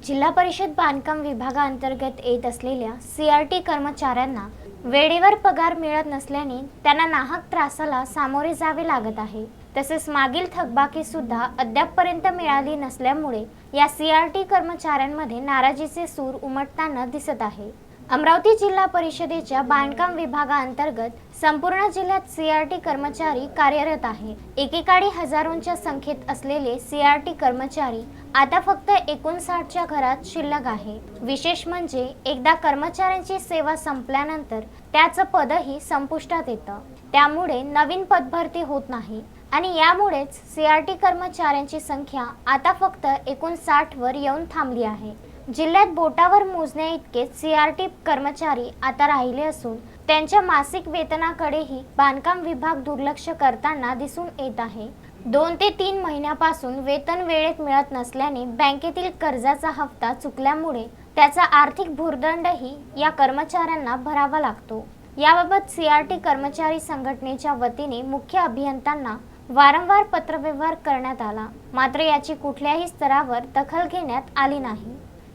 जिल्हा परिषद बांधकाम विभागाअंतर्गत येत असलेल्या सी आर टी कर्मचाऱ्यांना वेळेवर पगार मिळत नसल्याने त्यांना नाहक त्रासाला सामोरे जावे लागत आहे. तसेच मागील थकबाकी सुद्धा अद्यापपर्यंत मिळाली नसल्यामुळे या सी आर टी कर्मचाऱ्यांमध्ये नाराजीचे सूर उमटताना दिसत आहे. अमरावती जिल्हा परिषदेच्या बांधकाम विभागाअंतर्गत संपूर्ण जिल्ह्यात सीआरटी कर्मचारी कार्यरत आहे. एकेकाळी हजारोंच्या संख्येत असलेले सीआरटी कर्मचारी आता फक्त एकोणसाठच्या घरात शिल्लक आहे. विशेष म्हणजे एकदा कर्मचाऱ्यांची सेवा संपल्यानंतर त्याचं पदही संपुष्टात येतं. त्यामुळे नवीन पदभरती होत नाही आणि यामुळेच सीआरटी कर्मचाऱ्यांची संख्या आता फक्त एकोणसाठवर येऊन थांबली आहे. जिल्ह्यात बोटावर मोजण्या इतके सीआरटी कर्मचारी आता राहिले असून त्यांच्या मासिक वेतनाकडेही बांधकाम विभाग दुर्लक्ष करताना दिसून येत आहे. दोन ते तीन महिन्यापासून वेतन वेळेत मिळत नसल्याने बँकेतील कर्जाचा हप्ता चुकल्यामुळे त्याचा आर्थिक भूर्दंडही या कर्मचाऱ्यांना भरावा लागतो. याबाबत सीआरटी कर्मचारी संघटनेच्या वतीने मुख्य अभियंत्यांना वारंवार पत्रव्यवहार करण्यात आला. मात्र याची कुठल्याही स्तरावर दखल घेण्यात आली नाही.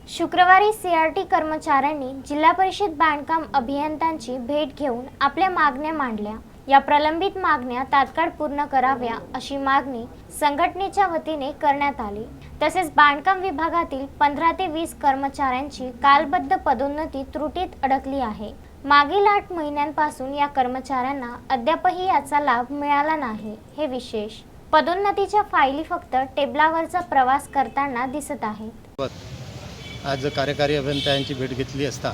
शुक्रवारी सीआरटी कर्मचाऱ्यांनी जिल्हा परिषद बांधकाम अभियंत्यांची भेट घेऊन आपल्या मागण्या मांडल्या. या प्रलंबित मागण्या तात्काळ पूर्ण कराव्या अशी मागणी संघटनेच्या वतीने करण्यात आली. तसेच बांधकाम विभागातील पंधरा ते वीस कर्मचाऱ्यांची कालबद्ध पदोन्नती त्रुटीत अडकली आहे. मागील आठ महिन्यांपासून या कर्मचाऱ्यांना अद्यापही याचा लाभ मिळाला नाही. हे विशेष. पदोन्नतीच्या फायली फक्त टेबलावरचा प्रवास करताना दिसत आहेत. आज कार्यकारी अभियंत्यांची भेट घेतली असता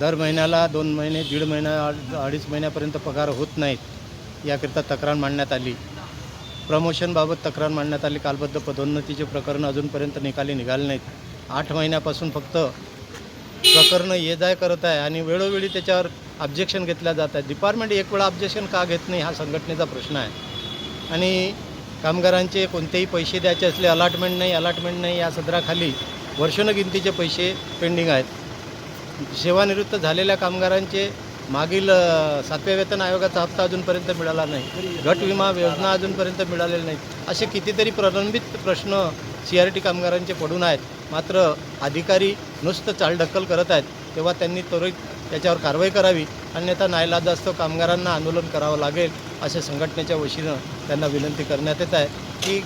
दर महिन्याला दोन महिने दीड महिना अडीच महिन्यापर्यंत पगार होत नाहीत याकरिता तक्रार मांडण्यात आली. प्रमोशनबाबत तक्रार मांडण्यात आली. कालबद्ध पदोन्नतीचे प्रकरण अजूनपर्यंत निकाली निघाले नाहीत. आठ महिन्यापासून फक्त प्रकरणं ये जाय करत आहे आणि वेळोवेळी त्याच्यावर ऑब्जेक्शन घेतल्या जात आहे डिपार्टमेंट एक वेळा ऑब्जेक्शन का घेत नाही हा संघटनेचा प्रश्न आहे. आणि कामगारांचे कोणतेही पैसे द्यायचे असले अलॉटमेंट नाही अलॉटमेंट नाही या सदराखाली वर्षोनगिनतीचे पैसे पेंडिंग आहेत. सेवानिवृत्त झालेल्या कामगारांचे मागील सातव्या वेतन आयोगाचा हप्ता अजूनपर्यंत मिळाला नाही. गट विमा योजना अजूनपर्यंत मिळालेली नाहीत. असे कितीतरी प्रलंबित प्रश्न सी आर टी कामगारांचे पडून आहेत. मात्र अधिकारी नुसतं चालढकल करत आहेत. तेव्हा त्यांनी त्वरित त्याच्यावर कारवाई करावी. अन्यथा नाईलाजास्तव कामगारांना आंदोलन करावं लागेल असे संघटनेच्या वशीनं त्यांना विनंती करण्यात येत आहे की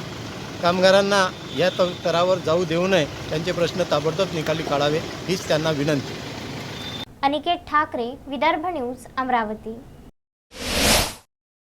कामगारांना या त स्तरावर जाऊ देऊ नये त्यांचे प्रश्न ताबडतोब निकाली काढावे हीच त्यांना विनंती. अनिकेत ठाकरे विदर्भ न्यूज अमरावती.